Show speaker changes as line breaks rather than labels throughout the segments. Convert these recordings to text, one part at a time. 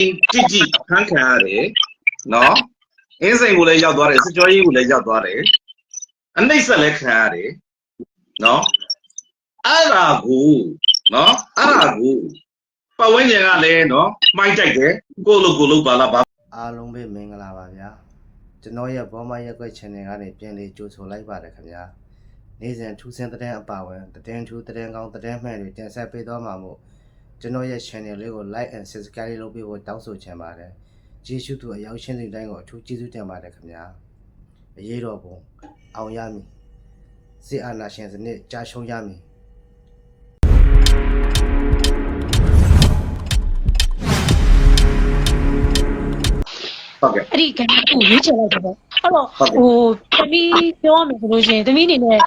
တိတိဖန်ခံရတယ်နော်အင်းစိန်ကိုလည်းရောက်သွားတယ်စစ်ကြောရေးကိုလည်းရောက်သွားတယ်အနှိမ့်ဆက်လည်းခံရတယ်နော်အဲ့ဒါကိုနော်အဲ့ဒါကိုပတ်ဝန်းကျင်ကလည်းနော်မိုက်တိုက်တယ်ကိုယ့်လိုကိုယ်လိုပါလားဘာ
အားလုံးပဲမင်္ဂလာပါဗျာကျွန်တော်ရဲ့ဘောမရက်ွက် channel ကနေပြန်လေးကြိုဆိုလိုက်ပါတယ်ခင်ဗျာနေ့စဉ်ထူးဆန်းတဲ့အပါဝင်သတင်းထူးသတင်းကောင်းသတင်းမှန်တွေတင်ဆက်ပေးသွားမှာမို့ ကျွန်တော်ရဲ့ channel လေးကို like and subscribe လုပ်ပေးဖို့တောင်းဆိုချင်ပါတယ်ကျေးဇူးသူအရောက်ရှင်းတဲ့တိုင်းကိုအထူးကျေးဇူးတင်ပါတယ်ခင်ဗျာအရေးတော်ပုံအောင်ရမည်စစ်အာဏာရှင်စနစ်ကြာရှုံးရမည်
ဟုတ်ကဲ့
အဲ့ဒီကဏ္ဍကိုရွေးချယ်လိုက်တယ်ပေါ့အဲ့တော့
ဟုတ်ကဲ့
ဟိုသမီးပြောရမယ်ဆိုလို့ရှိရင်သမီးအနေနဲ့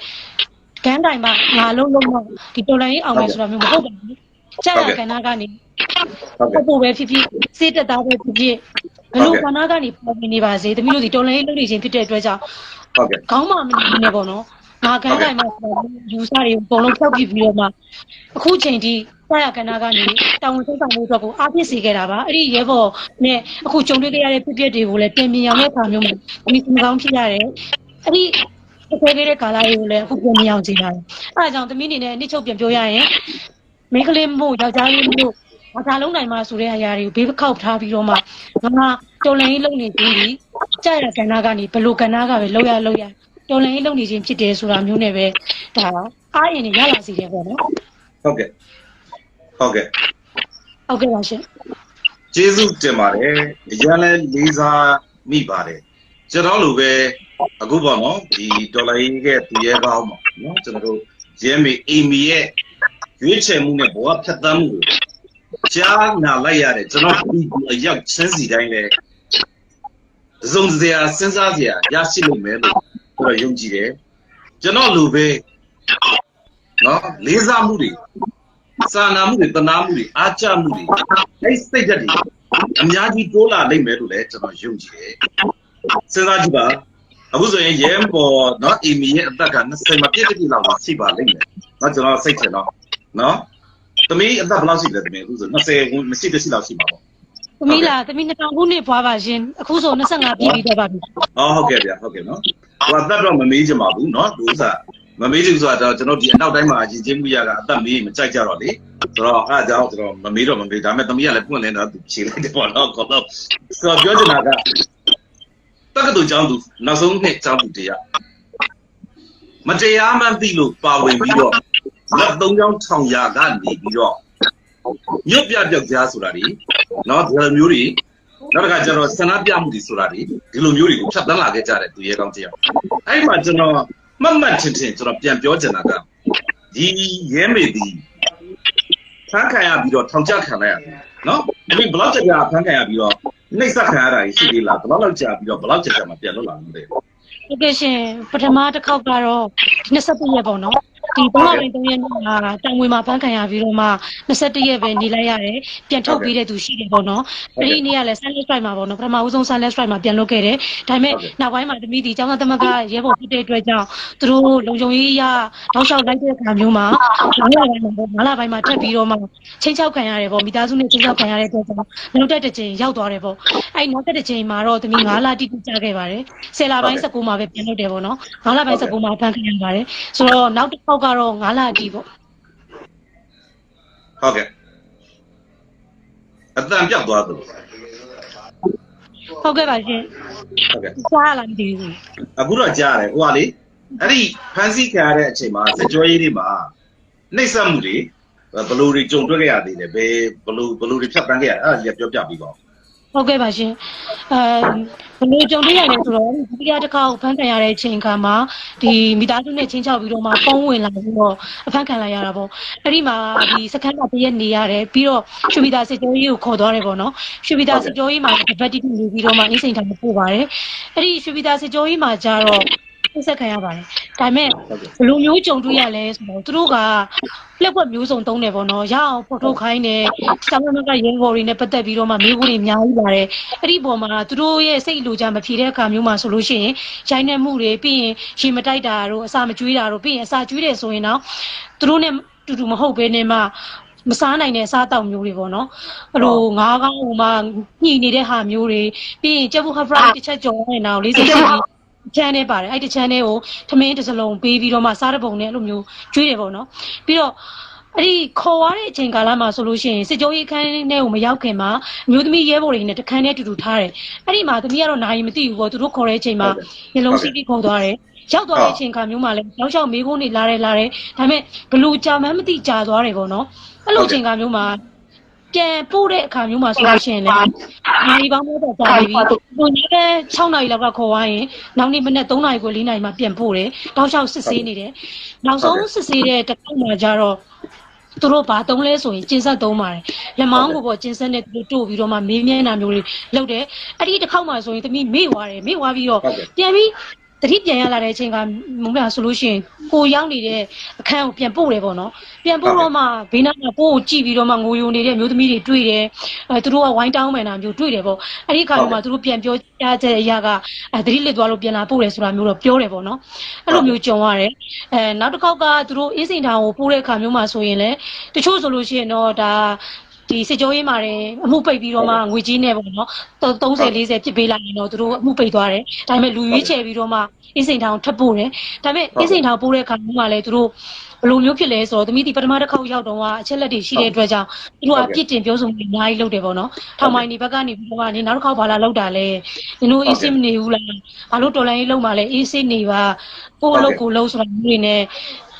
ကန်းတိုင်မှာငါလုံးလုံးတော့ဒီတော်လိုင်းအောင်မယ်ဆိုတာမျိုးမဟုတ်ပါဘူး ကြာရကဏ္ဍကနေ
ဟုတ်ကဲ့
ပို့ပို့ပဲဖြစ်ဖြစ်စေးတက်သားပဲဖြစ်ဖြစ်ဘလို့ကဏ္ဍကနေပေါ်နေပါစေသမီးတို့ဒီတော်လိုင်းလုပ်နေခြင်းဖြစ်တဲ့အတွက်ကြောင့်
ဟုတ်ကဲ့
ခေါင်းမမနေနဲ့ပေါ့နော်ငါကန်းတိုင်မှာယူဆတွေအကုန်လုံးဖြောက်ပြပြီးတော့မှအခုချိန်ထိကြာရကဏ္ဍကနေတာဝန်ဆုံးဆောင်မှုအတွက်ကိုအားဖြစ်စေခဲ့တာပါအဲ့ဒီရဲဘော်နဲ့အခုကြုံတွေ့ခဲ့ရတဲ့ဖြစ်ပျက်တွေကိုလည်းတင်မြင်အောင်တဲ့အခါမျိုးမှာဒီစံကောင်းဖြစ်ရတယ်အဲ့ဒီတစ်ခွဲခဲ့တဲ့ကာလတွေကိုလည်းအခုပြန်မြင်အောင်ကြည့်ရတယ်အဲ့ဒါကြောင့်သမီးအနေနဲ့အနစ်ချုပ်ပြန်ပြောရရင် မိန်းကလေးမို့ယောက်ျားလေးမို့ဘာသာလုံးနိုင်မှာဆိုတဲ့အရာတွေကိုဘေးခောက်ထားပြီးတော့မှငါတော်လန်ရေးလုပ်နေခြင်းဒီကြာရကဏ္ဍကနေဘလို့ကဏ္ဍကပဲလောက်ရလောက်ရတော်လန်ရေးလုပ်နေခြင်းဖြစ်တယ်ဆိုတာမျိုးနဲ့ပဲဒါအားရင်ရလာစီတယ်ပေါ့နော်
ဟုတ်ကဲ့ဟုတ်ကဲ့
ဟုတ်ကဲ့ပါရှင်
ကျေးဇူးတင်ပါတယ်အရင်လဲလေးစားမိပါတယ်ကျွန်တော်လိုပဲအခုပေါ့နော်ဒီဒေါ်လာကြီးကသူရဲကောင်းပါနော်ကျွန်တော်တို့ရဲမေအိမ်မီရဲ့ ရွေးချယ်မှုနဲ့ဘဝဖြတ်သန်းမှုကိုကြားနာလိုက်ရတယ်ကျွန်တော်ဒီအရောက်ချင်းစီတိုင်းလဲတစ်စုံစရာစဉ်းစားစရာရရှိလို့မယ်လို့ကျွန်တော်ယုံကြည်တယ်ကျွန်တော်လိုပဲနော်လေးစားမှုတွေစာနာမှုတွေတနာမှုတွေအားကြမှုတွေအဲ့စိတ်ဓာတ်တွေအများကြီးတိုးလာနိုင်မယ်လို့လည်းကျွန်တော်ယုံကြည်တယ်စဉ်းစားကြည့်ပါအခုဆိုရင်ရဲပေါ်နော်အီမီရဲ့အသက်က20မပြည့်တပြည့်လောက်ရှိပါလိမ့်မယ်နော်ကျွန်တော်စိတ်ချင်တော့ နော်သမီးအသက်ဘယ်လောက်ရှိလဲသမီးအခုဆို20မရှိတရှိလောက်ရှိပါပေါ့
သမီးလားသမီး2000ခုနှစ်ပွားပါရှင်အခုဆို25ပြည့်ပြီးတော့ပါပြီ
အော်ဟုတ်ကဲ့ဗျာဟုတ်ကဲ့နော်ဟိုအသက်တော့မမေးချင်ပါဘူးနော်ဒုဥစားမမေးချင်ဆိုတော့ကျွန်တော်ဒီအနောက်တိုင်းမှာအကြီးချင်းမှုရကအသက်မေးမကြိုက်ကြတော့လေဆိုတော့အဲ့ဒါကြောင့်ကျွန်တော်မမေးတော့မမေးဒါပေမဲ့သမီးကလည်းပွင့်လင်းတော့သူဖြေလိုက်တယ်ပေါ့နော်ကောတော့ဆိုတော့ပြောချင်တာကတက္ကသိုလ်ကျောင်းသူနောက်ဆုံးနှစ်ကျောင်းသူတရားမတရားမှန်းသိလို့ပါဝင်ပြီးတော့ လက်သုံးချောင်းထောင်ရာကနေပြီးတော့ညွတ်ပြပြောက်ကြားဆိုတာဒီနော်ဒီလိုမျိုးတွေနောက်တစ်ခါကျတော့ဆန္ဒပြမှုတွေဆိုတာဒီဒီလိုမျိုးတွေကိုဖြတ်သန်းလာခဲ့ကြတဲ့သူရဲကောင်းတရားအဲ့မှာကျွန်တော်မှတ်မှတ်ထင်ထင်ကျွန်တော်ပြန်ပြောချင်တာကဒီရဲမေဒီဖန်ခံရပြီးတော့ထောင်ချခံလိုက်ရတယ်နော်ဒီဘလောက်ကြာကြာဖန်ခံရပြီးတော့နှိပ်စက်ခံရတာရှိသေးလားဘလောက်လောက်ကြာပြီးတော့ဘလောက်ကြာကြာမှပြန်လွတ်လာလို့လဲ
ဟုတ်ကဲ့ရှင်ပထမတစ်ခေါက်ကတော့ဒီ21ရက်ပေါ့နော် ဒီဘုရားရင်3ရက်နေ့မှာတောင်ဝင်မှာဖန်ခံရပြီးတော့မှ21ရက်ပဲနေလိုက်ရတယ်ပြန်ထုတ်ပေးတဲ့သူရှိတယ်ပေါ့နော်အဲ့ဒီနေ့ကလည်း Sunday Strike မှာပေါ့နော်ပထမဦးဆုံး Sunday Strike မှာပြန်လုပ်ခဲ့တယ်ဒါပေမဲ့နောက်ပိုင်းမှာတမိဒီကျောင်းသားသမဂ္ဂရဲဘော်ဖြစ်တဲ့အတွက်ကြောင့်သူတို့လုံခြုံရေးရတောက်လျှောက်လိုက်တဲ့အခါမျိုးမှာ9လပိုင်းမှာပေါ့9လပိုင်းမှာတက်ပြီးတော့မှချင်းချောက်ခံရတယ်ပေါ့မိသားစုနဲ့ချင်းချောက်ခံရတဲ့အတွက်ကြောင့်နောက်တက်တစ်ချိန်ရောက်သွားတယ်ပေါ့အဲ့နောက်တက်တစ်ချိန်မှာတော့တမိ9လတိတိကြာခဲ့ပါတယ်10လပိုင်း19မှာပဲပြန်လုပ်တယ်ပေါ့နော်9လပိုင်း19မှာဖန်ခံရပါတယ်ဆိုတော့နောက်တစ်ခေါက်ကတော့9လတိပေါ့
ဟုတ်ကဲ့အတန်ပြောက်သွားသလို
ဟုတ်ကဲ့ပါရှင်
ဟုတ်ကဲ့
ကြားရလားမသိဘူး
အခုတော့ကြားရတယ်ဟိုကလေအဲ့ဒီဖန်စီခံရတဲ့အချိန်မှာစစ်ကြောရေးတွေမှာနှိပ်စက်မှုတွေဘယ်လိုတွေကြုံတွေ့ခဲ့ရသေးတယ်ဘယ်ဘယ်လိုဘယ်လိုတွေဖြတ်တန်းခဲ့ရအဲ့ဒါကြီးပြောပြပြီးပါဦး
ဟုတ်ကဲ့ပါရှင်အဲဘယ်လိုကြုံတွေ့ရလဲဆိုတော့ဒီတရားတစ်ခါကိုဖန်ခံရတဲ့အချိန်ခါမှာဒီမိသားစုနဲ့ချင်းချောက်ပြီးတော့မှဖုံးဝင်လာပြီးတော့အဖန်ခံလိုက်ရတာပေါ့အဲ့ဒီမှာဒီစခန်းကတရက်နေရတယ်ပြီးတော့ရွှေပြည်သားစစ်ကြောရေးကိုခေါ်သွားတယ်ပေါ့နော်ရွှေပြည်သားစစ်ကြောရေးမှာဒီဘက်တိတိနေပြီးတော့မှအင်းစိန်ထားမပို့ပါတယ်အဲ့ဒီရွှေပြည်သားစစ်ကြောရေးမှာကျတော့ ဆက်ခံရပါတယ်ဒါပေမဲ့
ဟုတ်ကဲ့
ဘယ်လိုမျိုးကြုံတွေ့ရလဲဆိုတော့သူတို့ကလက်ွက်မျိုးစုံသုံးတယ်ပေါ့နော်ရအောင်ဖော်ထုတ်ခိုင်းတယ်စာမမကရင်းဘော်တွေနဲ့ပတ်သက်ပြီးတော့မှမျိုးကိုတွေအများကြီးပါတယ်အဲ့ဒီပုံမှာသူတို့ရဲ့စိတ်လိုချမဖြေတဲ့အခါမျိုးမှာဆိုလို့ရှိရင်ရိုင်းနှက်မှုတွေပြီးရင်ရေမတိုက်တာတို့အစာမကျွေးတာတို့ပြီးရင်အစာကျွေးတယ်ဆိုရင်တော့သူတို့နဲ့တူတူမဟုတ်ဘဲနဲ့မှမစားနိုင်တဲ့အစားအသောက်မျိုးတွေပေါ့နော်အဲ့လိုငါးကောင်းဟိုမှာညှိနေတဲ့ဟာမျိုးတွေပြီးရင်ကျက်ဘူးဟဖရာတစ်ချက်ကြော်နေတာကို40ရှိပြီး ချမ်းနဲ့ပါတယ်အဲ့ဒီချမ်းနဲ့ကိုထမင်းတစ်စလုံးပေးပြီးတော့မှစားတဲ့ပုံနဲ့အဲ့လိုမျိုးကျွေးတယ်ပေါ့နော်ပြီးတော့အဲ့ဒီခေါ်ရတဲ့အချိန်ကာလမှာဆိုလို့ရှိရင်စစ်ကြောရေးခန်းထဲကိုမရောက်ခင်မှာအမျိုးသမီးရဲဘော်တွေနဲ့တခန်းနဲ့တူတူထားတယ်အဲ့ဒီမှာသမီးကတော့နိုင်မသိဘူးပေါ့သူတို့ခေါ်တဲ့အချိန်မှာညလုံးစီးပြီးခေါ်သွားတယ်ရောက်သွားတဲ့အချိန်ခါမျိုးမှာလည်းရောက်ရောက်မေးခွန်းတွေလာတယ်လာတယ်ဒါပေမဲ့ဘလူကြာမှန်းမသိကြာသွားတယ်ပေါ့နော်အဲ့လိုအချိန်ခါမျိုးမှာ ပြန်ပို့တဲ့အခါမျိုးမှာဆိုလို့ရှိရင်လည်းနိုင်ပေါင်းတော့ကြာနေပြီသူညတဲ့6နာရီလောက်ကခေါ်သွားရင်နောက်နေ့မနေ့3နာရီကို4နာရီမှာပြန်ပို့တယ်တောက်လျှောက်စစ်ဆေးနေတယ်နောက်ဆုံးစစ်ဆေးတဲ့တစ်ခါမှကျတော့သူတို့ဘာတုံးလဲဆိုရင်ကျင်းဆက်သုံးပါတယ်လက်မောင်းကိုပေါ့ကျင်းဆက်နဲ့သူတို့တို့ပြီးတော့မှမေးမြန်းတာမျိုးတွေလုပ်တယ်အဲ့ဒီတစ်ခေါက်မှဆိုရင်သမီးမေ့သွားတယ်မေ့သွားပြီးတော့
ဟုတ်ကဲ့
ပြန်ပြီး တတိပြန်ရလာတဲ့အချိန်ကမုံပြဆိုလို့ရှိရင်ကိုရောက်နေတဲ့အခန်းကိုပြန်ပို့တယ်ပေါ့နော်ပြန်ပို့တော့မှဘေးနားမှာပို့ကိုကြည့်ပြီးတော့မှငိုယုံနေတဲ့မျိုးသမီးတွေတွေ့တယ်အဲသူတို့ကဝိုင်းတောင်းမှန်တာမျိုးတွေ့တယ်ပေါ့အဲ့ဒီအခါမျိုးမှာသူတို့ပြန်ပြောကြတဲ့အရာကအဲတတိလစ်သွားလို့ပြန်လာပို့တယ်ဆိုတာမျိုးတော့ပြောတယ်ပေါ့နော်အဲ့လိုမျိုးကြုံရတယ်အဲနောက်တစ်ခေါက်ကသူတို့အေးစိန်ထောင်ကိုပို့တဲ့အခါမျိုးမှာဆိုရင်လည်းတချို့ဆိုလို့ရှိရင်တော့ဒါ ဒီစစ်ကြောရေးမှာတယ်အမှုပိတ်ပြီးတော့မှငွေကြီးနဲ့ပေါ့နော်30 40ဖြစ်ပေးလိုက်ရင်တော့သူတို့အမှုပိတ်သွားတယ်ဒါပေမဲ့လူရွေးချယ်ပြီးတော့မှအင်းစိန်ထောင်ထပ်ပို့တယ်ဒါပေမဲ့အင်းစိန်ထောင်ပို့တဲ့အခါမျိုးမှာလည်းသူတို့ဘယ်လိုမျိုးဖြစ်လဲဆိုတော့သမီးဒီပထမတစ်ခေါက်ရောက်တော့ကအချက်လက်တွေရှိတဲ့အတွက်ကြောင့်သူတို့ကပြစ်တင်ပြောဆိုမှုအများကြီးလုပ်တယ်ပေါ့နော်ထောင်မိုင်းဒီဘက်ကနေပြီးတော့ကနေနောက်တစ်ခေါက်ဘာလာလောက်တာလဲနင်တို့အေးစိမနေဘူးလားဘာလို့တော်လိုင်းရေးလုံးမှလဲအေးစိနေပါကိုယ့်အလုပ်ကိုလုံးဆိုတာမျိုးတွေနဲ့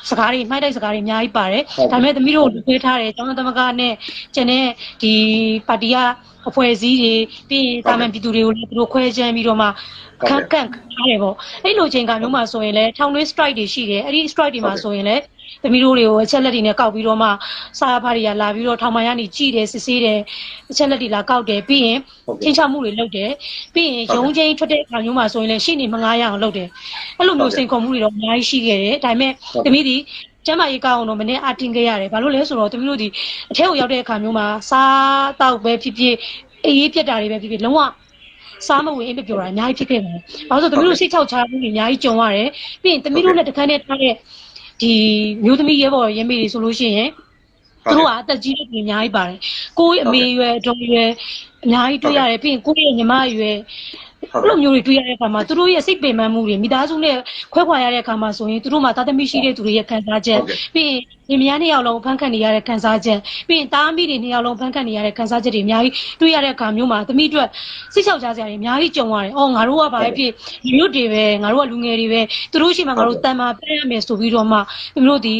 စကားတွေမှိုက်တိုက်စကားတွေအများကြီးပါတယ်ဒါပေမဲ့သမီးတို့လွှဲထားတယ်ကျောင်းသမဂ္ဂနဲ့ကျန်တဲ့ဒီပါတီကအဖွဲ့အစည်းတွေပြီးရင်တာမန်ပြည်သူတွေကိုလည်းသူတို့ခွဲချမ်းပြီးတော့မှခန့်ကန့်ထားတယ်ပေါ့အဲ့လိုချိန်ကမျိုးမှာဆိုရင်လည်းထောင်တွင်း strike တွေရှိတယ်အဲ့ဒီ strike တွေမှာဆိုရင်လည်း သမီးတို့တွေကိုအချက်လက်တွေနဲ့ကောက်ပြီးတော့မှစာဖားတွေကလာပြီးတော့ထောင်မှန်ရနေကြည်တယ်စစ်ဆေးတယ်အချက်လက်တွေလာကောက်တယ်ပြီးရင်
ဟုတ်ကဲ့
ချင်းချမှုတွေလုပ်တယ်ပြီးရင်ရုံးချင်းထွက်တဲ့အခါမျိုးမှာဆိုရင်လည်းရှေ့နေမငားရအောင်လုပ်တယ်အဲ့လိုမျိုးစိန်ခေါ်မှုတွေတော့အများကြီးရှိခဲ့တယ်ဒါပေမဲ့သမီးဒီကျမ်းမာရေးကောင်းအောင်တော့မနေ့အတင်ခဲ့ရတယ်ဘာလို့လဲဆိုတော့သမီးတို့ဒီအထက်ကိုရောက်တဲ့အခါမျိုးမှာစားတောက်ပဲဖြစ်ဖြစ်အေးအေးပြက်တာတွေပဲဖြစ်ဖြစ်လုံးဝစားမဝင်အိပ်မပြောတာအများကြီးဖြစ်ခဲ့တယ်။ဘာလို့လဲဆိုတော့သမီးတို့စိတ်ချောက်ချမှုတွေအများကြီးကြုံရတယ်။ပြီးရင်သမီးတို့နဲ့တခန်းနဲ့ထားတဲ့ ဒီမျိုးသမီးရဲဘော်ရဲမေတွေဆိုလို့ရှိရင်သူတို့ကအသက်ကြီးတဲ့ပြင်အများကြီးပါတယ်။ကိုယ့်ရဲ့အမေရွယ်တော်ရွယ်အများကြီးတွေ့ရတယ်ပြီးရင်ကိုယ့်ရဲ့ညီမရွယ်
ဟုတ်
အဲ့
ကဲ့
လိုမျိုးတွေတွေ့ရတဲ့အခါမှာသူတို့ရဲ့စိတ်ပင်ပန်းမှုတွေမိသားစုနဲ့ခွဲခွာရတဲ့အခါမှာဆိုရင်သူတို့မှာသာသမီရှိတဲ့သူတွေရဲ့ခံစားချက်
ဟုတ်ကဲ့
ပြီးရင်ညီမယားနှစ်ယောက်လုံးဖန်ခံနေရတဲ့ခံစားချက်ပြီးရင်တားမိတွေနှစ်ယောက်လုံးဖန်ခံနေရတဲ့ခံစားချက်တွေအများကြီးတွေ့ရတဲ့အခါမျိုးမှာသမီးအတွက်စိတ်ချောက်ကြစရာတွေအများကြီးကြုံရတယ်။အော်ငါတို့ကဘာပဲဖြစ်လူမျိုးတွေပဲငါတို့ကလူငယ်တွေပဲသူတို့ရှိမှငါတို့တန်မာပြရမယ်ဆိုပြီးတော့မှသူတို့ဒီ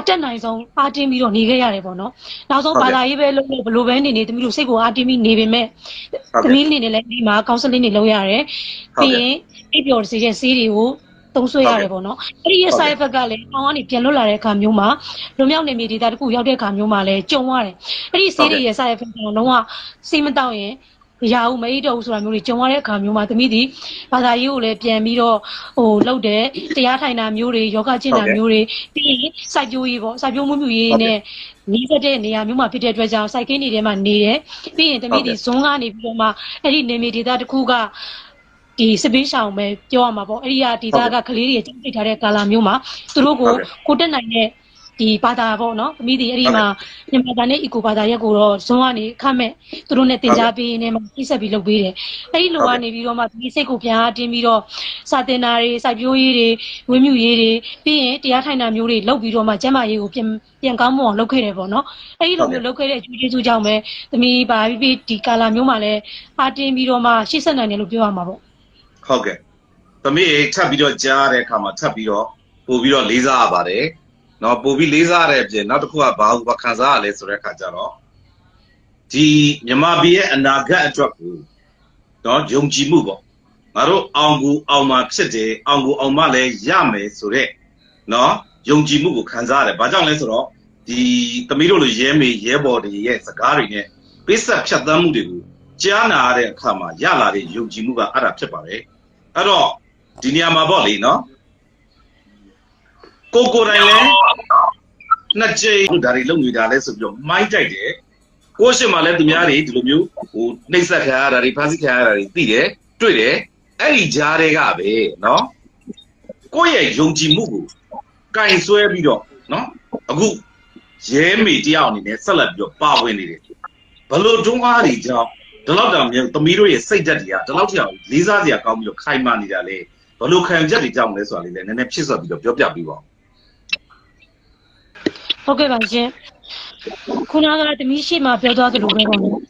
အတက်နိုင်ဆုံးအားတင်းပြီးတော့နေခဲ့ရတယ်ပေါ့နော်။နောက်ဆုံးဘာသာရေးပဲလုပ်လို့ဘလို့ပဲနေနေသမီးတို့စိတ်ကိုအားတင်းပြီးနေပေမဲ့
ဟုတ်။ကဲ့
သမီးအနေနဲ့လည်းဒီမှာကောင်ဆယ်လင်းတွေလုပ်ရတယ်
ဟုတ်
ပြီး
ကဲ့
ရင်အိပ်ပျော်စေတဲ့ဆေးတွေကိုသုံးဆွဲရတယ်ပေါ့နော်။အဲ့ဒီရဲ့ side effect ကလည်းအောင်းကနေပြန်လွတ်လာတဲ့အခါမျိုးမှာလွန်မြောက်နေမြေဒေတာတစ်ခုရောက်တဲ့အခါမျိုးမှာလည်းကြုံရတယ်။အဲ့ဒီဆေးတွေရဲ့ side effect ကလုံးဝစိတ်မတောင့်ရင် မရဘူးမအိပ်တော့ဘူးဆိုတာမျိုးတွေကြုံရတဲ့အခါမျိုးမှာသမီးဒီဘာသာရေးကိုလည်းပြန်ပြီးတော့ဟိုလှုပ်တယ်တရားထိုင်တာမျိုးတွေယောဂကျင့်တာမျိုးတွေပြီးရင်စိုက်ပျိုးရေးပေါ့စိုက်ပျိုးမှုမှုရေးနဲ့နီးစပ်တဲ့နေရာမျိုးမှာဖြစ်တဲ့အတွက်ကြောင့်စိုက်ကင်းနေထဲမှာနေတယ်ပြီးရင်သမီးဒီဇွန်ကနေပြီးတော့မှအဲ့ဒီနေမြေဒေတာတစ်ခုကဒီစပေးရှောင်ပဲပြောရမှာပေါ့အဲ့ဒီကဒီသားကကလေးတွေတိတ်ထားတဲ့ကာလာမျိုးမှာသူတို့ကိုကိုတက်နိုင်တဲ့ ဒီဘာသာပေါ့နော်သမီးဒီအဲ့ဒီမှာမြန်မာဘာနဲ့အီကိုဘာသာရက်ကိုတော့ဇွန်ကနေခတ်မဲ့သူတို့နဲ့တင် जा ပေးနေမှာပြည့်ဆက်ပြီးလုပ်ပေးတယ်အဲ့ဒီလိုကနေပြီးတော့မှဒီစိတ်ကိုပြန်အားတင်းပြီးတော့စာတင်တာတွေစိုက်ပျိုးရေးတွေဝင်းမြူရေးတွေပြီးရင်တရားထိုင်တာမျိုးတွေလုပ်ပြီးတော့မှကျမ်းမာရေးကိုပြန်ပြန်ကောင်းမွန်အောင်လုပ်ခဲ့တယ်ပေါ့နော်အဲ့ဒီလိုမျိုးလုပ်ခဲ့တဲ့အကျိုးကျေးဇူးကြောင့်ပဲသမီးဘာပြီးပြီးဒီကာလာမျိုးမှာလည်းအားတင်းပြီးတော့မှရှေ့ဆက်နိုင်တယ်လို့ပြောရမှာပေါ့
ဟုတ်ကဲ့သမီးထပ်ပြီးတော့ကြားတဲ့အခါမှာထပ်ပြီးတော့ပို့ပြီးတော့လေးစားရပါတယ် နော်ပို့ပြီးလေးစားရတဲ့အပြင်နောက်တစ်ခုကဘာဘာခံစားရလဲဆိုတဲ့အခါကျတော့ဒီမြမပြည်ရဲ့အနာဂတ်အတွက်ကိုနော်ယုံကြည်မှုပေါ့ငါတို့အောင်ကိုအောင်မှာဖြစ်တယ်အောင်ကိုအောင်မလည်းရမယ်ဆိုတဲ့နော်ယုံကြည်မှုကိုခံစားရတယ်ဘာကြောင့်လဲဆိုတော့ဒီသမီးတို့လိုရဲမေရဲဘော်တွေရဲ့စကားတွေနဲ့ပိဿတ်ဖြတ်သန်းမှုတွေကိုကြားနာရတဲ့အခါမှာရလာတဲ့ယုံကြည်မှုကအဲ့ဒါဖြစ်ပါတယ်အဲ့တော့ဒီနေရာမှာပေါ့လေနော် ကိုကိုယ်တိုင်လဲနှစ်ကြိမ်ဒါတွေလုံနေတာလဲဆိုပြီးတော့မိုင်းတိုက်တယ်ကိုယ့်ရှင်မှာလဲသူများတွေဒီလိုမျိုးဟိုနှိမ့်ဆက်ခံရတာတွေဖမ်းဆီးခံရတာတွေသိတယ်တွေ့တယ်အဲ့ဒီကြားတွေကပဲနော်ကိုယ့်ရဲ့ယုံကြည်မှုကိုကင်ဆွဲပြီးတော့နော်အခုရဲမိတယောက်အနေနဲ့ဆက်လက်ပြီးတော့ပါဝင်နေတယ်ဘလို့တွန်းအားတွေကြောင့်ဒီလောက်တောင်မြေသမီးတို့ရဲ့စိတ်ဓာတ်တွေကဒီလောက်တောင်လေးစားစရာကောင်းပြီးတော့ခိုင်မာနေတာလေဘလို့ခံချက်တွေကြောင့်လဲဆိုတာလေးလည်းနည်းနည်းဖြစ်ဆက်ပြီးတော့ပြောပြပြီးပါဦး
ဟုတ်ကဲ့ပါရှင်ခုနကတမီးရှိမှပြောသွားသလိုပဲပေါ့နော်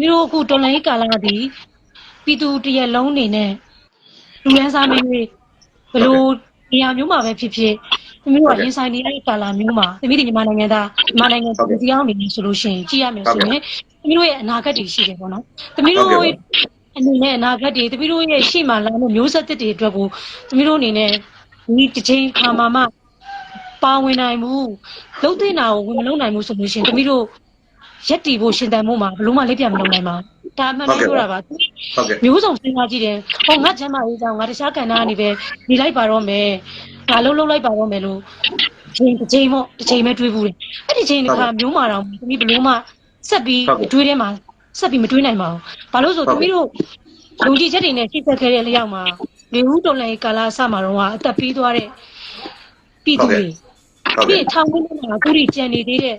မျိုးတို့အခုတော်လိုင်းကာလာသည်ပြည်သူတရက်လုံးနေနဲ့လူရန်စားမင်းတွေဘလို့နေရာမျိုးမှာပဲဖြစ်ဖြစ်သမီးတို့ကရင်ဆိုင်နေရတဲ့ကာလာမျိုးမှာသမီးတွေမြန်မာနိုင်ငံသားမြန်မာနိုင်ငံပြည်သူအောင်နေနေဆိုလို့ရှိရင်ကြည့်ရမယ်ဆိုရင်သမီးတို့ရဲ့အနာဂတ်တွေရှိတယ်ပေါ့နော်သမီးတို့အနေနဲ့အနာဂတ်တွေသမီးတို့ရဲ့ရှေ့မှာလာမယ့်မျိုးဆက်သစ်တွေအတွက်ကိုသမီးတို့အနေနဲ့ဒီတစ်ချိန်ခါမှမှ ပါဝင်နိုင်မှုလုံးသိတာကိုဝင်မလုံးနိုင်ဘူးဆိုလို့ရှရင်တမီးတို့ရက်တီဖို့ရှင်တန်မှုမှာဘလို့မှလေးပြန်မလုံးနိုင်ပါဘူးဒါအမှန်တမ်းပြောတာပါ
ဟုတ်ကဲ့
မျိုးစုံစဉ်းစားကြည့်တယ်ဟောငါချမ်းမရေးကြောင်းငါတခြားကဏ္ဍကနေပဲနေလိုက်ပါတော့မယ်ငါလုံးလုံးလိုက်ပါတော့မယ်လို့ချိန်တစ်ချိန်မို့တစ်ချိန်ပဲတွေးဘူးတယ်အဲ့ဒီချိန်တစ်ခါမျိုးမာတော့တမီးဘလို့မှဆက်ပြီးတွေးထဲမှာဆက်ပြီးမတွေးနိုင်ပါဘူးဘာလို့ဆိုတမီးတို့လူကြီးချက်တွေနဲ့ရှင်းဆက်ခဲ့တဲ့လျောက်မှာလေဦးတော်လည်းကာလာအစမှာတော့အသက်ပြီးသွားတဲ့ပြည်သူတွေ
ဟုတ်
ပြီး
ကဲ့
ထောင်ဝင်မှာအခုထိကြံနေသေးတဲ့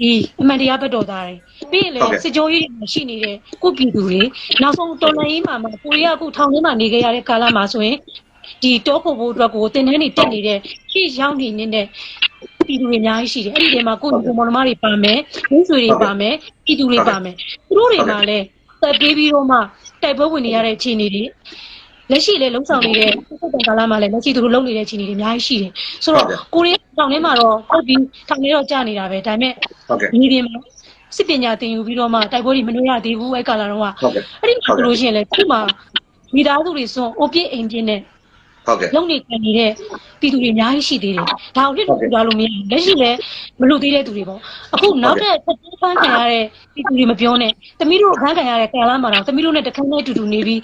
ဒီအမှန်တရားဘက်တော်သားတွေပြီးရင်လေ
ဟုတ်ကဲ့
စစ်ကြောရေးတွေရှိနေတဲ့ကိုပြည်သူတွေနောက်ဆုံးတော်လှန်ရေးမှာမှာကိုရီးယားအခုထောင်ထဲမှာနေခဲ့ရတဲ့ကာလမှာဆိုရင်ဒီတောဖို့ဖို့အတွက်ကိုတင်တန်းနေတက်နေတဲ့ရှေ့ရောက်နေနေတဲ့ပြည်သူတွေအများကြီးရှိတယ်အဲ့ဒီထဲမှာကိုယ်ကိုမောင်နှမတွေပါမယ်ရင်းဆွေတွေပါမယ်ပြည်သူတွေပါမယ်သူတို့တွေမှာလည်းတက်ပြေးပြီးတော့မှတိုက်ပွဲဝင်နေရတဲ့အခြေအနေတွေ လက်ရှိလည်းလုံဆောင်နေတဲ့ပုဂ္ဂိုလ်ကာလမှာလည်းလက်ရှိသူတို့လုံနေတဲ့အခြေအနေတွေအများကြီးရှိတယ်ဆိုတော့ကိုရီးယားထောင်ထဲမှာတော့ပုတ်ပြီးထောင်ထဲတော့ကြာနေတာပဲဒါပေမဲ့
ဟုတ်ကဲ့
ဒီပြင်မှာစစ်ပညာသင်ယူပြီးတော့မှတိုက်ပွဲတွေမနှွေးရသေးဘူးအဲ့ကာလာတော့က
ဟုတ်ကဲ့
အဲ့ဒီမှာဆိုလို့ရှိရင်လေခုမှမိသားစုတွေစွန့်အိုပြစ်အိမ်ပြင်းနဲ့
ဟုတ်ကဲ့
လုံနေခံနေတဲ့ပြည်သူတွေအများကြီးရှိသေးတယ်ဒါကိုလက်တွေ့ကြလို့မရဘူးလက်ရှိလည်းမလို့သေးတဲ့သူတွေပေါ့အခုနောက်တဲ့ဖက်ဖန်းခံရတဲ့ပြည်သူတွေမပြောနဲ့တမီးတို့ဖန်းခံရတဲ့ကာလာမှာတော့တမီးတို့နဲ့တခန်းနဲ့တူတူနေပြီး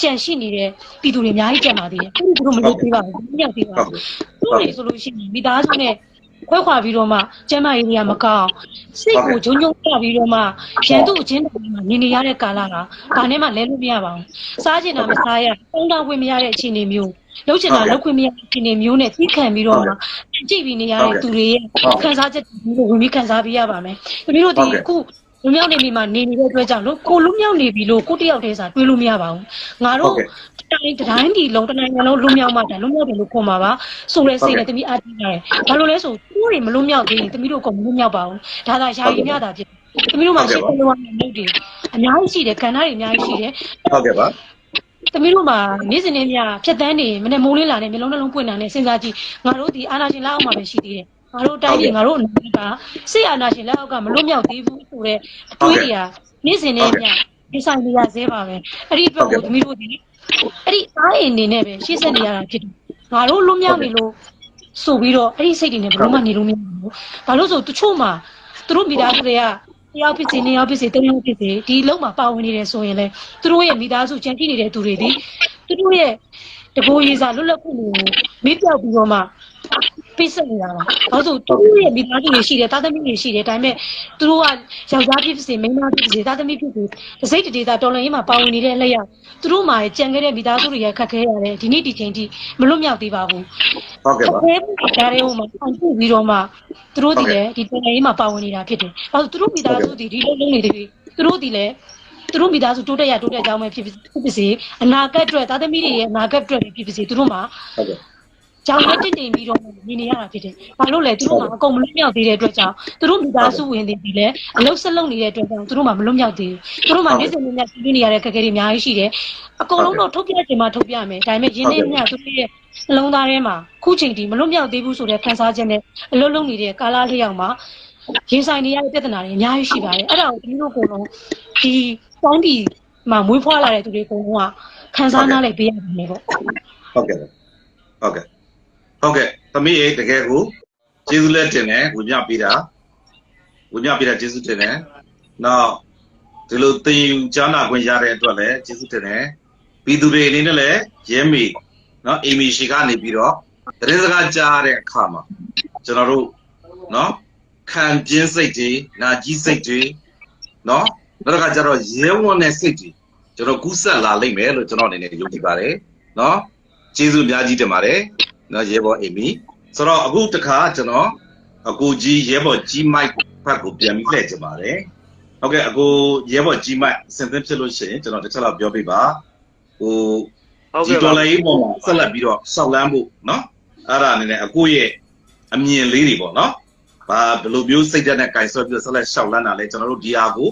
ကြံရှိနေတဲ့ပြည်သူတွေအများကြီးကြံပါသေးတယ်သူတို့မလုပ်သေးပါဘူးမရောက်သေးပါ
ဟုတ်
ဘူး
ကဲ့
သူတွေဆိုလို့ရှိရင်မိသားစုနဲ့ခွဲခွာပြီးတော့မှကျမ်းမာရေးတွေကမကောင်းစိတ်ကိုဂျုံဂျုံပြပြီးတော့မှရန်သူအချင်းတွေမှာနေနေရတဲ့ကာလကဘာနဲ့မှလဲလို့မရပါဘူးစားချင်တာမစားရတောင်းတဝင်မရတဲ့အခြေအနေမျိုးလှုပ်ချင်တာလှုပ်ခွင့်မရတဲ့အခြေအနေမျိုးနဲ့သိခံပြီးတော့မှကြည့်ပြီးနေရတဲ့သူတွေရဲ့ခံစားချက်တွေကိုဝင်ပြီးခံစားပြီးရပါမယ်တမီးတို့ဒီအခု လူမြောက်နေပြီမှာနေနေတဲ့အတွက်ကြောင့်လို့ကိုလူမြောက်နေပြီလို့ကိုတယောက်တည်းစားတွေးလို့မရပါဘူးငါ
ဟု
တို့
တ်ကဲ့
တိုင်းတိုင်းဒီလုံးတစ်နိုင်ငံလုံးလွတ်မြောက်မှဒါလွတ်မြောက်တယ်လို့ခေါ်မှာပါဆိုရဲစိတ်နဲ့တမီးအားတင်းရတယ်ဘာလို့လဲဆိုသူတွေမလွတ်မြောက်သေးရင်တမီးတို့ကမလွတ်မြောက်ပါဘူးဒါသာယာယီမြတာဖြစ်တမီးတို့မှာရှိတဲ့လောကနဲ့လုပ်တယ်အများကြီးရှိတယ်ကဏ္ဍတွေအများကြီးရှိတယ်
ဟုတ်ကဲ့ပါ
တမီးတို့မှာနေ့စဉ်နဲ့ညဖြတ်တန်းနေမနေ့မိုးလင်းလာနေမျိုးလုံးနှလုံးပွင့်တာနဲ့စဉ်းစားကြည့်ငါတို့ဒီအာနာရှင်လက်အောက်မှာပဲရှိသေးတယ် ငါတို့တိုင်းပြည်ငါတို့အနေနဲ့ကစိတ်အာနာရှင်လက်အောက်ကမလွတ်မြောက်သေးဘူးဆိုတော့အတွေးတွေကနေ့စဉ်နဲ့ညဒီဆိုင်နေရသေးပါပဲအဲ့ဒီဘက်ကိုတမီးတို့ဒီအဲ့ဒီအားအိမ်နေနဲ့ပဲရှေ့ဆက်နေရတာဖြစ်တယ်။ငါတို့လွတ်မြောက်နေလို့ဆိုပြီးတော့အဲ့ဒီစိတ်တွေနဲ့ဘယ်လို့မှနေလို့မရဘူး။ဘာလို့ဆိုတချို့မှာသူတို့မိသားစုတွေကတယောက်ဖြစ်စေနှစ်ယောက်ဖြစ်စေသုံးယောက်ဖြစ်စေဒီလုံးမှာပါဝင်နေတယ်ဆိုရင်လေသူတို့ရဲ့မိသားစုကြံကြည့်နေတဲ့သူတွေဒီသူတို့ရဲ့တကိုယ်ရေးစားလွတ်လပ်ခွင့်ကိုမေးပြောက်ပြီးတော့မှ ပိတ်ဆက်နေတာပါ။ဘာလို့ဆိုသူတို့ရဲ့မိသားစုတွေရှိတယ်တာသမီတွေရှိတယ်ဒါပေမဲ့သူတို့ကယောက်ျားဖြစ်စေမိန်းမဖြစ်စေတာသမီဖြစ်စေတစ်စိတ်တစ်ဒေတာတော်လန်ရေးမှာပါဝင်နေတဲ့အလျောက်သူတို့မှာကြံခဲ့တဲ့မိသားစုတွေရဲ့ခက်ခဲရတယ်ဒီနေ့ဒီချိန်ထိမလွတ်မြောက်သေးပါဘူး
ဟုတ်ကဲ့။ပါ
အဲဒါတွေကိုမှအန်ပြုပြီးတော့မှသူတို့ဒီလေဒီတော်လန်ရေးမှာပါဝင်နေတာဖြစ်တယ်။ဘာလို့သူတို့မိသားစုတွေဒီလိုလုံးနေတယ်သူတို့ဒီလေသူတို့မိသားစုတိုးတက်ရတိုးတက်ကြောင်းပဲဖြစ်ဖြစ်စေအနာဂတ်အတွက်တာသမီတွေရဲ့အနာဂတ်အတွက်ဖြစ်ဖြစ်စေသူတို့မှာ
ဟုတ်ကဲ့
ကြောင်နဲ့တင့်နေပြီးတော့နေနေရတာဖြစ်တယ်။ဘာလို့လဲသူတို့ကအကုန်မလွတ်မြောက်သေးတဲ့အတွက်ကြောင့်သူတို့မိသားစုဝင်တွေဒီလဲအလုပ်ဆက်လုပ်နေတဲ့အတွက်ကြောင့်သူတို့မှမလွတ်မြောက်သေးဘူး။သူတို့မှနေ့စဉ်နေ့ညပြင်းနေရတဲ့ခက်ခဲတွေအများကြီးရှိတယ်။အကုန်လုံးတော့ထုတ်ပြချင်မှထုတ်ပြမယ်။ဒါပေမဲ့ရင်းနှီးမြသူတို့ရဲ့နှလုံးသားထဲမှာခုချိန်ဒီမလွတ်မြောက်သေးဘူးဆိုတဲ့ခံစားချက်နဲ့အလုပ်လုပ်နေတဲ့ကာလလျောက်မှာရင်ဆိုင်နေရတဲ့ပြဿနာတွေအများကြီးရှိပါတယ်။အဲ့ဒါကိုဒီလိုကုန်လုံးဒီပေါင်းပြီးမှမွေးဖွားလာတဲ့သူတွေအကုန်လုံးကခံစားနားလိုက်ပေးရမယ်ပေါ့။
ဟုတ်ကဲ့ဟုတ်ကဲ့ ဟုတ်ကဲ့သမီးရေတကယ်ကိုကျေးဇူးလက်တင်တယ်ဝင်ပြပေးတာဝင်ပြပေးတာကျေးဇူးတင်တယ်နောက်ဒီလိုသင်ယူကြားနာခွင့်ရတဲ့အတွက်လည်းကျေးဇူးတင်တယ်ပြည်သူတွေအနေနဲ့လည်းရဲမေနော်အေမီရှိကနေပြီးတော့တရင်စကားကြားတဲ့အခါမှာကျွန်တော်တို့နော်ခံပြင်းစိတ်တွေနာကြီးစိတ်တွေနော်နောက်တစ်ခါကျတော့ရဲဝံ့တဲ့စိတ်တွေကျွန်တော်ကူးဆက်လာလိမ့်မယ်လို့ကျွန်တော်အနေနဲ့ယုံကြည်ပါတယ်နော်ကျေးဇူးအများကြီးတင်ပါတယ် နော်ရဲဘော်အေမီဆိုတော့အခုတခါကျွန်တော်အကိုကြီးရဲဘော်ကြီးမိုက်ဘက်ကိုပြန်ပြီးလှည့်ကြပါတယ်ဟုတ်ကဲ့အကိုရဲဘော်ကြီးမိုက်အစင်သင်းဖြစ်လို့ရှိရင်ကျွန်တော်တစ်ချက်တော့ပြောပြပါဟိုဒီဒေါ်လာရေးပေါ်မှာဆက်လက်ပြီးတော့ဆောက်လန်းဖို့နော်အဲ့ဒါအနေနဲ့အကိုရဲ့အမြင်လေးတွေပေါ့နော်ဘာဘယ်လိုမျိုးစိတ်ဓာတ်နဲ့ကင်ဆော့ပြီးတော့ဆက်လက်ရှောက်လန်းတာလဲကျွန်တော်တို့ဒီဟာကို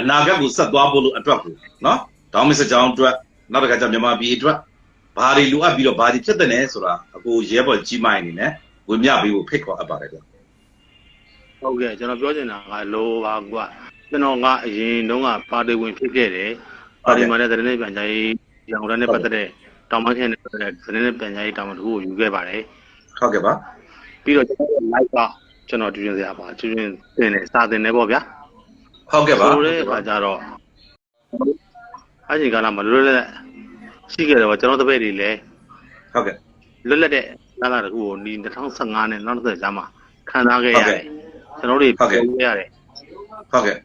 အနာဂတ်ကိုဆက်သွားဖို့လို့အတွက်ကိုနော်ဒေါင်းမစ်စကြောင်းအတွက်နောက်တစ်ခါကျမြန်မာပြည်အတွက် ဘာတွေလိုအပ်ပြီးတော့ဘာတွေဖြစ်တဲ့လဲဆိုတာအကိုရဲဘော်ကြီးမိုက်အနေနဲ့ဝင်မြပြီးဖို့ဖိတ်ခေါ်အပ်ပါတယ်ဗျ
ဟုတ်ကဲ့ကျွန်တော်ပြောချင်တာကလိုပါကွာကျွန်တော်ကအရင်တုန်းကပါတီဝင်ဖြစ်ခဲ့တယ်ပါတီမှာလည်းသတင်းနဲ့ပြန်ကြားရေးရောင်ရမ်းနဲ့ပတ်သက်တဲ့တောင်မခင်းနဲ့ပတ်သက်တဲ့သတင်းနဲ့ပြန်ကြားရေးတာဝန်တစ်ခုကိုယူခဲ့ပါတယ်
ဟုတ်ကဲ့ပါ
ပြီးတော့ကျွန်တော် live ကကျွန်တော်တူရင်စရာပါတူရင်တင်တယ်စာတင်တယ်ပေါ့ဗျာ
ဟုတ်ကဲ့ပါ
ဆိုတဲ့အခါကျတော့အချိန်ကလာမလွတ်လပ် ရှိခဲ့တယ်ပေါ့ကျွန်တော်တပည့်တွေလည်း
ဟုတ်ကဲ့
လွတ်လပ်တဲ့လာလာတစ်ခုကိုဒီ2015နဲ့နောက်တစ်ကြားမှာခံစားခဲ့ရတယ်ကျွန်တော်တို့ပြောခဲ့ရတယ်
ဟုတ်ကဲ့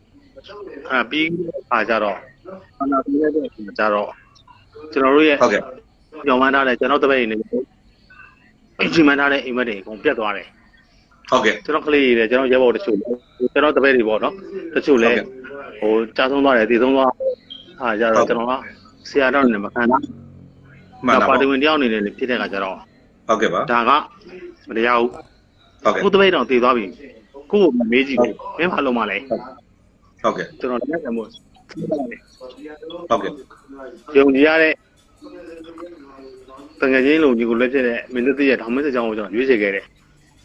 အဲပြီးအားကြတော့အနာပြီးတဲ့အခါကျတော့ကျွန်တော်တို့ရဲ့
ဟုတ်ကဲ့
ညောင်မှန်းထားတဲ့ကျွန်တော်တပည့်တွေနေအင်ဂျင်မှန်းထားတဲ့အိမ်မက်တွေအကုန်ပြတ်သွားတယ်
ဟုတ်ကဲ့
ကျွန်တော်ကလေးတွေလည်းကျွန်တော်ရဲဘော်တချို့ကျွန်တော်တပည့်တွေပေါ့နော်တချို့လည်းဟိုကြားဆုံးသွားတယ်တည်ဆုံးသွားအားကြတော့ကျွန်တော်က ဆရာတော်နဲ့မခံတာ
မှန်ပါ
ပါ
ပါ
တီဝင်တယောက်အနေနဲ့ဖြစ်တဲ့အခါကျတော့
ဟုတ်ကဲ့ပါ
ဒါကမတရားဘူး
ဟုတ်ကဲ့
ကိုတပည့်တော်တည်သွားပြီကိုကိုမေးကြည့်တယ်မင်းဘာလုပ်မှလဲ
ဟုတ်ကဲ့
ကျွန်တော်လက်ခံဖို့
ဟုတ်ကဲ့
ယုံကြည်ရတဲ့တငယ်ချင်းလူကြီးကိုလက်ချက်တဲ့မင်းတို့ရဲ့ထောင်မစစ်ကြောင်းကိုကျွန်တော်ရွေးချယ်ခဲ့တယ်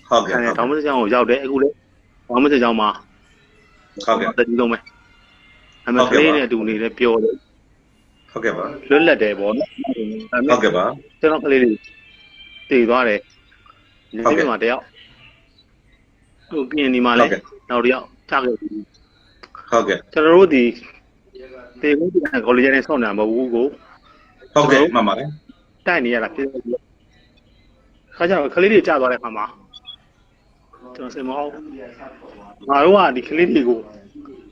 ဟုတ်။ကဲ့
အဲထောင်မစစ်ကြောင်းကိုရောက်တယ်အခုလေထောင်မစစ်ကြောင်းမှာ
ဟုတ်ကဲ့
တတိလုံးပဲ။အမေကလေးနဲ့အတူနေလဲပြောတယ်
ဟုတ်ကဲ့ပါ
လွတ်လပ်တယ်ပေါ့နော်။ဒါပေ
ဟု
မဲ့
တ်ကဲ့ပါ
ကျွန်တော်ကလေးတွေတည်သွားတယ်။ဒီနေ့မှာတယောက်သူပြင်ဒီမှာလဲနောက်တယောက်ချခဲ့ပြီ
ဟုတ်ကဲ့
ကျွန်တော်တို့ဒီတေကုန်းပြန်ကော်လီဂျနဲ့ဆောင်းနေတာမဟုတ်ဘူးကို
ဟုတ်ကဲ့မှန်ပါတယ်
တိုက်နေရတာဖြစ်တယ်။ခါကျတော့ကလေးတွေကြာသွားတဲ့ခါမှာကျွန်တော်စင်မအောင်ငါတို့ကဒီကလေးတွေကို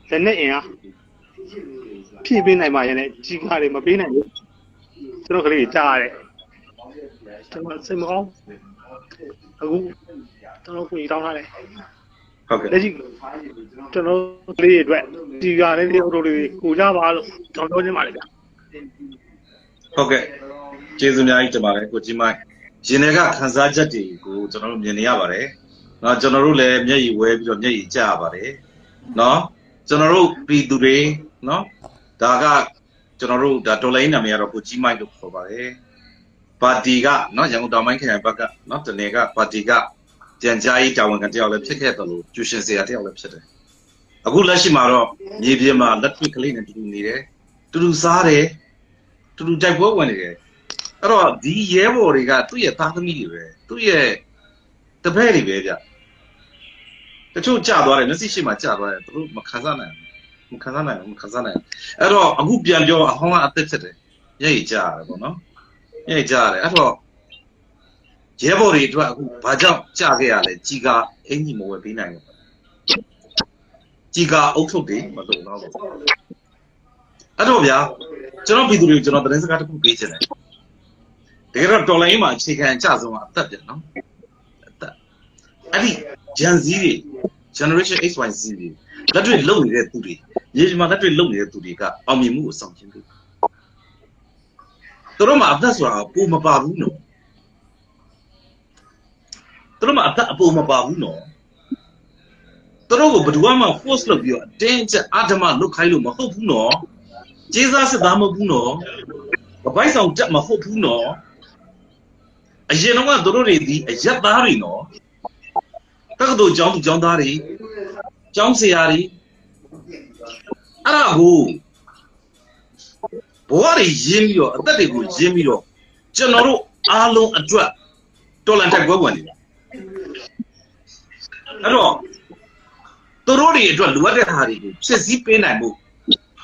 လက်နဲ့အင်အား ဖြည့်ပေးနိုင်မှရတဲ့ကြီးကားတွေမပေးနိုင်ဘူးကျွန်တော်ကလေးကြားရတယ်ကျွန်တော်စိတ်မကောင်းအခုကျွန်တော်ကိုကြီးတောင်းထားတယ်
ဟုတ်ကဲ့
လက်ရှိကျွန်တော်ကလေးတွေအတွက်ကြီးကားလေးတွေအုပ်တို့တွေကိုကြပါလို့ကျွန်တော်ပြောချင်ပါတယ်ဗျ
ဟုတ်ကဲ့ကျေးဇူးအများကြီးတင်ပါတယ်ကိုကြီးမိုင်းရင်ထဲကခန်းစားချက်တွေကိုကျွန်တော်တို့မြင်နေရပါတယ်။နော်ကျွန်တော်တို့လည်းမျက်ရည်ဝဲပြီးတော့မျက်ရည်ကျရပါတယ်။နော်ကျွန်တော်တို့ပြည်သူတွေနော် ဒါကကျွန်တော်တို့ဒါဒေါ်လာနာမည်ကတော့ကိုကြီးမိုက်လို့ခေါ်ပါတယ်ပါတီကနော်ရန်ကုန်တောင်ပိုင်းခရိုင်ဘက်ကနော်တနေကပါတီကပြန်ကြားရေးတာဝန်ခံတယောက်လည်းဖြစ်ခဲ့တယ်လို့ကျူရှင်စရာတယောက်လည်းဖြစ်တယ်အခုလက်ရှိမှာတော့မြေပြင်မှာလက်ထွက်ကလေးနဲ့တူတူနေတယ်တူတူစားတယ်တူတူတိုက်ပွဲဝင်နေတယ်အဲ့တော့ဒီရဲဘော်တွေကသူ့ရဲ့သားသမီးတွေပဲသူ့ရဲ့တပည့်တွေပဲဗျတချို့ကြာသွားတယ်မျက်စိရှိမှကြာသွားတယ်သူတို့မခံစားနိုင်ဘူး မခံစားနိုင်ဘူးမခံစားနိုင်ဘူးအဲ့တော့အခုပြန်ပြောအဟောင်းကအသက်ဖြစ်တယ်ညရိတ်ကြာရတယ်ပေါ့နော်ညရိတ်ကြာရတယ်အဲ့တော့ရဲဘော်တွေအတွက်အခုဘာကြောင့်ကြာခဲ့ရလဲကြီးကအင်ကြီးမဝယ်ပေးနိုင်ဘူးကြီးကအုပ်ထုပ်တွေမလုံတော့ဘူးအဲ့တော့ဗျာကျွန်တော်ပြည်သူတွေကိုကျွန်တော်သတင်းစကားတစ်ခုပေးချင်တယ်တကယ်တော့တော်လိုင်းမှာအခြေခံအကျဆုံးကအသက်ပြန်နော်အသက်အဲ့ဒီ Gen Z တွေ Generation XYZ တွေလက်တွေ့လုံနေတဲ့သူတွေ ရေဒီမှာလက်တွေ့လုံနေတဲ့သူတွေကအောင်မြင်မှုကိုဆောင်ကျဉ်ပေးသူတို့မှာအသက်ဆိုတာပူမပါဘူးနော်သူတို့မှာအသက်အပူမပါဘူးနော်သူတို့ကိုဘယ်သူမှ force လုပ်ပြီးတော့အတင်းအကျပ်အာဓမ္မလုပ်ခိုင်းလို့မဟုတ်ဘူးနော်ကျေးဇာစစ်သားမဟုတ်ဘူးနော်။ဗပိုက်ဆောင်တက်မဟုတ်ဘူးနော်။အရင်တော့ကသူတို့တွေဒီအရက်သားတွေနော်။တက္ကသိုလ်ကျောင်းသူကျောင်းသားတွေကျောင်းဆရာတွေ အဲ့ဒါကိုဘဝတွေရင်းပြီးတော့အသက်တွေကိုရင်းပြီးတော့ကျွန်တော်တို့အားလုံးအတွက်တော်လန်တက်ပွဲဝင်နေတာအဲ့တော့သူတို့တွေအတွက်လိုအပ်တဲ့ဟာတွေကိုဖြစ်စည်းပေးနိုင်မှု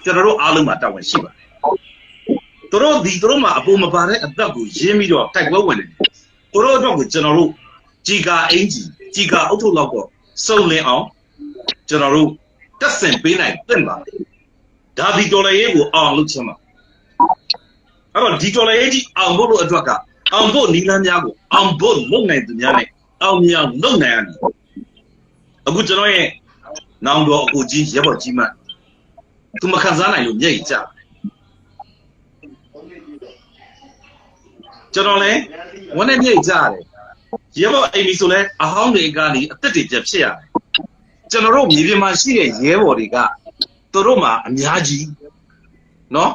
ကျွန်တော်တို့အားလုံးမှာတာဝန်ရှိပါတယ်။သူတို့ဒီသူတို့မှာအပေါ်မပါတဲ့အသက်ကိုရင်းပြီးတော့တိုက်ပွဲဝင်နေတယ်။သူတို့အတွက်ကိုကျွန်တော်တို့ជីကာအင်ဂျီជីကာအုပ်ထုပ်လောက်တော့စုံလင်အောင်ကျွန်တော်တို့တက်ဆင်ပေးနိုင်သင့်ပါတယ်။ ဒါဒီဒေါ်လာရေးကိုအောင်လုပ်ချင်မှာ။အဲ့တော့ဒီဒေါ်လာရေးကြီးအောင်ဖို့လို့အတွက်ကအောင်ဖို့နီလန်းများကိုအောင်ဖို့လုပ်နိုင်သူများနဲ့အောင်မြောင်လုပ်နိုင်ရတယ်အခုကျွန်တော်ရဲ့နောင်တော်အကိုကြီးရဲဘော်ကြီးမသူမခံစားနိုင်လို့မျက်ရည်ကျတယ်ကျွန်တော်လည်းဝန်းနဲ့မျက်ရည်ကျတယ်ရဲဘော်အိမ်မီဆိုလဲအဟောင်းတွေကနေအသက်တွေပြတ်ဖြစ်ရတယ်ကျွန်တော်တို့မြေပြင်မှာရှိတဲ့ရဲဘော်တွေက သူတို့မှာအများကြီးနော်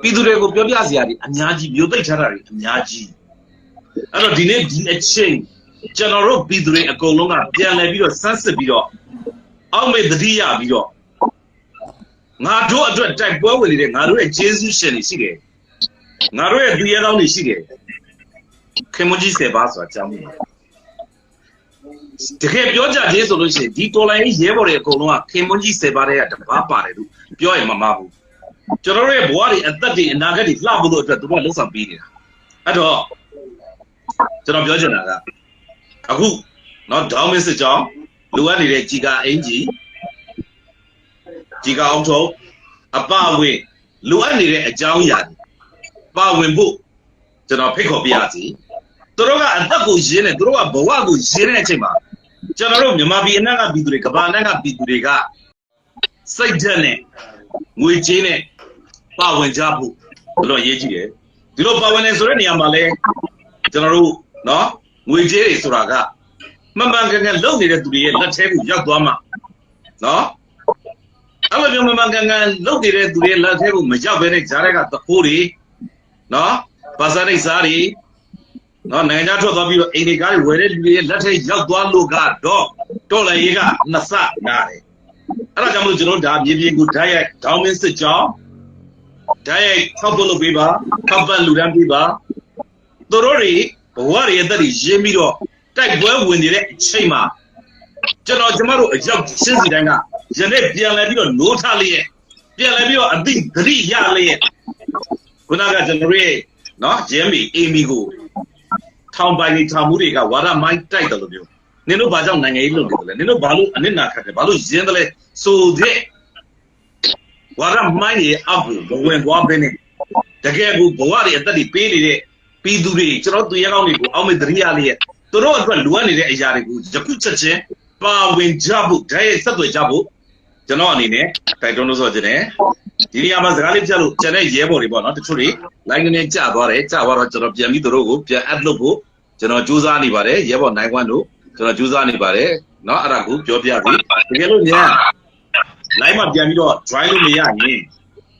ပြည်သူတွေကိုပြောပြစရာတွေအများကြီးမျိုးသိပ်ထားတာတွေအများကြီးအဲ့တော့ဒီနေ့ဒီအချိန်ကျွန်တော်တို့ပြည်သူတွေအကုန်လုံးကပြန်လည်ပြီးတော့စမ်းစစ်ပြီးတော့အောက်မေ့သတိရပြီးတော့ငါတို့အတွက်တိုက်ပွဲဝင်နေတဲ့ငါတို့ရဲ့ဂျေဇုရှင်တွေရှိတယ်ငါတို့ရဲ့သူရဲကောင်းတွေရှိတယ်ခင်မကြီးစေပါဆိုတာကြောင်းတယ် တကယ်ပြောကြခြင်းဆိုလို့ရှိရင်ဒီတော်လိုင်းရဲဘော်တွေအကုန်လုံးကခင်မွန်းကြီးဆယ်ပါးတဲ့ကတပါးပါတယ်လို့ပြောရင်မမှားဘူးကျွန်တော်တို့ရဲ့ဘဝတွေအသက်တွေအနာဂတ်တွေလှဖို့လို့အတွက်သူတို့ကလှုပ်ဆောင်ပေးနေတာအဲ့တော့ကျွန်တော်ပြောချင်တာကအခုနော်ဒေါင်းမင်းစစ်ကြောင်းလိုအပ်နေတဲ့ကြီကာအင်ဂျီကြီကာအောင်ထုံးအပဝင်လိုအပ်နေတဲ့အကြောင်းအရာတွေပါဝင်ဖို့ကျွန်တော်ဖိတ်ခေါ်ပြရစီသူတို့ကအသက်ကိုရင်းတယ်သူတို့ကဘဝကိုရင်းတဲ့အချိန်မှာ ကျွန်တော်တို့မြန်မာပြည်အနှံ့ကပြည်သူတွေကဘာအနှံ့ကပြည်သူတွေကစိတ်ဓာတ်နဲ့ငွေကြေးနဲ့ပါဝင်ကြဖို့ဘလို့ရေးကြည့်တယ်ဒီလိုပါဝင်နေဆိုတဲ့နေရာမှာလဲကျွန်တော်တို့နော်ငွေကြေးတွေဆိုတာကမှန်မှန်ကန်ကန်လုပ်နေတဲ့သူတွေရဲ့လက်ထဲကိုရောက်သွားမှနော်အဲ့လိုမျိုးမှန်မှန်ကန်ကန်လုပ်နေတဲ့သူတွေရဲ့လက်ထဲကိုမရောက်ဘဲနဲ့ကြားရက်ကသခိုးတွေနော်ဘာသာရေးစားတွေ နော်နိုင်ငံခြားထွက်သွားပြီးတော့အိမ်တွေကားတွေဝယ်တဲ့လူတွေလက်ထက်ရောက်သွားလို့ကတော့တော်လည်းရေးကနှစ်ဆနားတယ်အဲ့ဒါကြောင့်မလို့ကျွန်တော်ဒါမြေပြင်ကိုဓာတ်ရိုက်ဒေါင်းမင်းစစ်ကြောင်းဓာတ်ရိုက်ထောက်ပံ့လုပ်ပေးပါထောက်ပံ့လူတန်းပေးပါသူတို့တွေဘဝတွေအသက်တွေရင်းပြီးတော့တိုက်ပွဲဝင်နေတဲ့အချိန်မှာကျွန်တော်ကျမတို့အရောက်စစ်စီတိုင်းကယနေ့ပြန်လဲပြီးတော့노ထလျက်ပြန်လဲပြီးတော့အတိဂရိရလျက်ခုနကကျွန်တော်ရဲ့နော်ဂျဲမီအေမီကို ထောင်ပိုင်နေထောင်မှုတွေကဝါရမိုင်းတိုက်တယ်လို့ပြောနင်တို့ဘာကြောင့်နိုင်ငံရေးလုပ်နေတယ်လဲနင်တို့ဘာလို့အနစ်နာခတ်တယ်ဘာလို့ရင်းတယ်လဲဆိုတဲ့ဝါရမိုင်းရဲ့အောက်ကိုဘဝင်သွားပေးနေတကယ်ကိုဘဝတွေအသက်တွေပေးနေတဲ့ပြည်သူတွေကျွန်တော်သူရဲကောင်းတွေကိုအောက်မေ့သတိရလျက်သူတို့အတွက်လိုအပ်နေတဲ့အရာတွေကိုယခုချက်ချင်းပါဝင်ကြဖို့ဓာတ်ရိုက်ဆက်သွယ်ကြဖို့ကျွန်တော်အနေနဲ့တိုက်တွန်းလို့ဆိုချင်တယ် ဒီနေရာမှာစကားလေးဖြတ်လို့ကျန်တဲ့ရဲဘော်တွေပေါ့နော်တချို့တွေ line နဲ့ကြာသွားတယ်ကြာသွားတော့ကျွန်တော်ပြန်ပြီးတို့ကိုပြန် add လုပ်ဖို့ကျွန်တော်ကြိုးစားနေပါတယ်ရဲဘော်နိုင်ကွန်းတို့ကျွန်တော်ကြိုးစားနေပါတယ်နော်အဲ့ဒါကိုပြောပြပြီတကယ်လို့ညာ line မှာပြန်ပြီးတော့ join လို့မရရင်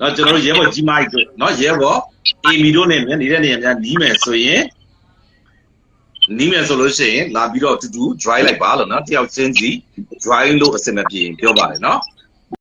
နော်ကျွန်တော်တို့ရဲဘော်ကြီးမိုက်တို့နော်ရဲဘော် AB တို့နဲ့နေတဲ့နေရာများနီးမယ်ဆိုရင်နီးမယ်ဆိုလို့ရှိရင်လာပြီးတော့တူတူ dry လိုက်ပါလို့နော်တယောက်ချင်းစီ dry လို့အစင်မပြေရင်ပြောပါတယ်နော်